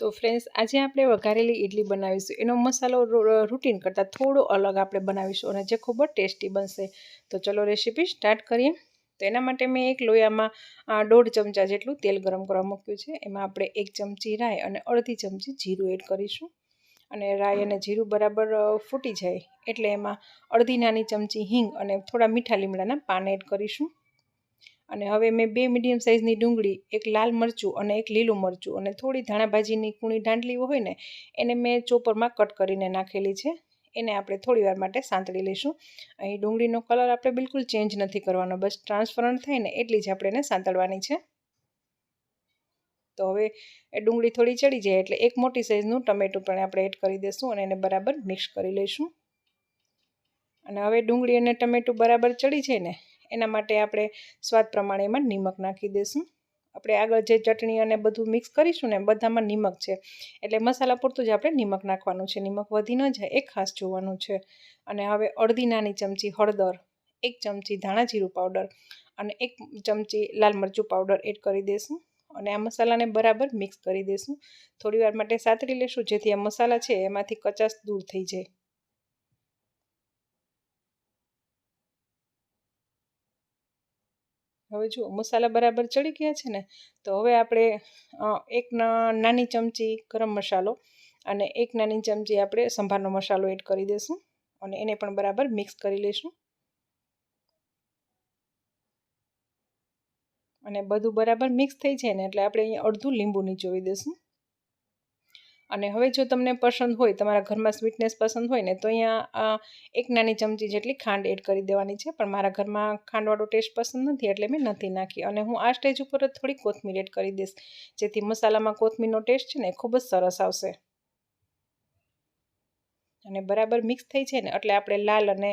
તો ફ્રેન્ડ્સ આજે આપણે વઘારેલી ઇડલી બનાવીશું. એનો મસાલો રૂટીન કરતાં થોડો અલગ આપણે બનાવીશું અને જે ખૂબ જ ટેસ્ટી બનશે. તો ચલો રેસીપી સ્ટાર્ટ કરીએ. તો એના માટે મેં એક લોયામાં દોઢ ચમચા જેટલું તેલ ગરમ કરવા મૂક્યું છે. એમાં આપણે એક ચમચી રાય અને અડધી ચમચી જીરું એડ કરીશું. અને રાઈ અને જીરું બરાબર ફૂટી જાય. એટલે એમાં અડધી નાની ચમચી હિંગ અને થોડા મીઠા લીમડાના પાન એડ કરીશું. અને હવે મેં બે મીડિયમ સાઇઝની ડુંગળી, એક લાલ મરચું અને એક લીલું મરચું અને થોડી ધાણાભાજીની કૂણી દાંડલીઓ હોય ને, એને મેં ચોપરમાં કટ કરીને નાખેલી છે. એને આપણે થોડી વાર માટે સાંતળી લઈશું. અહીં ડુંગળીનો કલર આપણે બિલકુલ ચેન્જ નથી કરવાનો, બસ ટ્રાન્સફરન્ટ થાય ને એટલી જ આપણે એને સાંતળવાની છે. તો હવે એ ડુંગળી થોડી ચડી જાય એટલે એક મોટી સાઇઝનું ટમેટું પણ આપણે એડ કરી દઈશું અને એને બરાબર મિક્સ કરી લઈશું. અને હવે ડુંગળી અને ટમેટું બરાબર ચડી જાય ને એના માટે આપણે સ્વાદ પ્રમાણે એમાં નિમક નાખી દઈશું. આપણે આગળ જે ચટણી અને બધું મિક્સ કરીશું ને બધામાં નિમક છે. એટલે મસાલા પૂરતું જ આપણે નિમક નાખવાનું છે. નિમક વધી ન જાય એ ખાસ જોવાનું છે. અને હવે અડધી નાની ચમચી હળદર, એક ચમચી ધાણા જીરું પાવડર અને એક ચમચી લાલ મરચું પાવડર એડ કરી દઈશું. અને આ મસાલાને બરાબર મિક્સ કરી દઈશું. થોડીવાર માટે સાતરી લેશું. જેથી આ મસાલા છે એમાંથી કચાશ દૂર થઈ જાય. હવે જુઓ મસાલા બરાબર ચડી ગયા છે ને, તો હવે આપણે એક નાની ચમચી ગરમ મસાલો અને એક નાની ચમચી આપણે સંભારનો મસાલો એડ કરી દઈશું અને એને પણ બરાબર મિક્સ કરી લઈશું. અને બધું બરાબર મિક્સ થઈ જાય ને એટલે આપણે અહીંયા અડધું લીંબુ નીચોવી દઈશું અને હવે જો તમને પસંદ હોય, તમારા ઘરમાં સ્વીટનેસ પસંદ હોય ને, તો અહીંયા એક નાની ચમચી જેટલી ખાંડ એડ કરી દેવાની છે. પણ મારા ઘરમાં ખાંડવાળો ટેસ્ટ પસંદ નથી, એટલે મેં નથી નાખી. અને હું આ સ્ટેજ ઉપર થોડી કોથમીર એડ કરી દઈશ, જેથી મસાલામાં કોથમીરનો ટેસ્ટ છે ને ખૂબ જ સરસ આવશે. અને બરાબર મિક્સ થઈ છે ને એટલે આપણે લાલ અને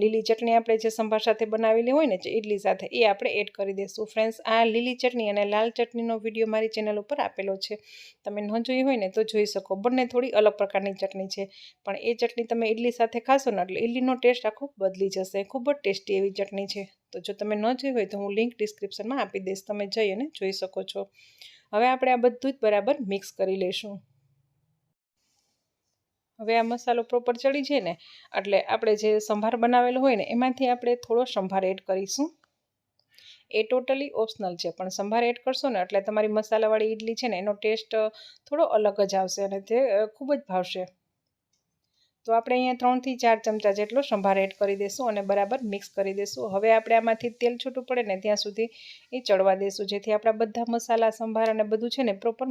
લીલી ચટણી આપણે જે સંભાર સાથે બનાવેલી હોય ને ઇડલી સાથે, એ આપણે એડ કરી દઈશું ફ્રેન્ડ્સ આ લીલી ચટણી અને લાલ ચટણીનો વીડિયો મારી ચેનલ ઉપર આપેલો છે. તમે ન જોઈ હોય ને તો જોઈ શકો. બંને થોડી અલગ પ્રકારની ચટણી છે. પણ એ ચટણી તમે ઇડલી સાથે ખાશો ને એટલે ઇડલીનો ટેસ્ટ આખો બદલી જશે. ખૂબ જ ટેસ્ટી એવી ચટણી છે. તો જો તમે ન જોઈ હોય તો હું લિંક ડિસ્ક્રિપ્શનમાં આપી દઈશ. તમે જઈ અને જોઈ શકો છો. હવે આપણે આ બધું જ બરાબર મિક્સ કરી લઈશું. હવે આ મસાલો પ્રોપર ચડી છે ને, એટલે આપણે જે સંભાર બનાવેલો હોય ને, એમાંથી આપણે થોડો સંભાર એડ કરીશું. એ ટોટલી ઓપ્શનલ છે, પણ સંભાર એડ કરશો ને, એટલે તમારી મસાલાવાળી ઇડલી છે ને, એનો ટેસ્ટ થોડો અલગ જ આવશે અને તે ખૂબ જ ભાવશે. તો આપણે અહીંયા ત્રણથી ચાર ચમચા જેટલો સંભાર એડ કરી દઈશું અને બરાબર મિક્સ કરી દઈશું હવે આપણે આમાંથી તેલ છૂટું પડે ને, ત્યાં સુધી એ ચડવા દઈશું જેથી આપણા બધા મસાલા, સંભાર અને બધું છે ને પ્રોપર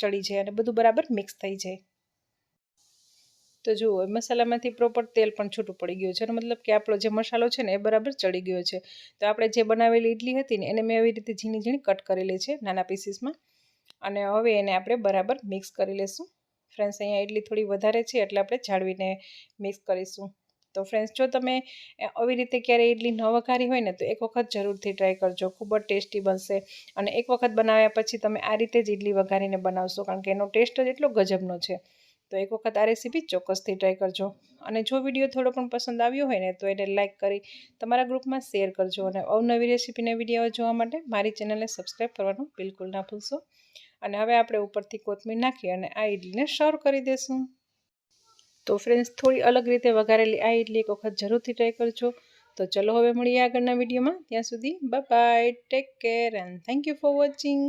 ચડી જાય અને બધું બરાબર મિક્સ થઈ જાય. તો જુઓ મસાલામાંથી પ્રોપર તેલ પણ છૂટું પડી ગયું છે. મતલબ કે આપણો જે મસાલો છે ને, એ બરાબર ચડી ગયો છે. તો આપણે જે બનાવેલી ઇડલી હતી ને, એને મેં એવી રીતે ઝીણી ઝીણી કટ કરેલી છે નાના પીસીસમાં. અને હવે એને આપણે બરાબર મિક્સ કરી લઈશું ફ્રેન્ડ્સ, અહીંયા ઇડલી થોડી વધારે છે, એટલે આપણે જાળવીને મિક્સ કરીશું. તો ફ્રેન્ડ્સ, જો તમે આવી રીતે ક્યારે ઇડલી ન વઘારી હોય ને, તો એક વખત જરૂરથી ટ્રાય કરજો. ખૂબ જ ટેસ્ટી બનશે. અને એક વખત બનાવ્યા પછી તમે આ રીતે જ ઇડલી વઘારીને બનાવશો, કારણ કે એનો ટેસ્ટ જ એટલો ગજબનો છે. તો એક વખત આ રેસીપી ચોક્કસથી ટ્રાય કરજો. અને જો વીડિયો થોડો પણ પસંદ આવ્યો હોય ને, તો એને લાઇક કરી તમારા ગ્રુપમાં શેર કરજો. અને અવનવી રેસીપીના વીડિયો જોવા માટે મારી ચેનલને સબસ્ક્રાઈબ કરવાનું બિલકુલ ના ભૂલશો. અને હવે આપણે ઉપરથી કોથમીર નાખી અને આ ઇડલીને સર્વ કરી દઈશું તો ફ્રેન્ડ્સ થોડી અલગ રીતે વઘારેલી આ ઇડલી એક વખત જરૂરથી ટ્રાય કરજો. તો ચલો હવે મળીએ આગળના વિડીયોમાં ત્યાં સુધી bye take care and thank you for watching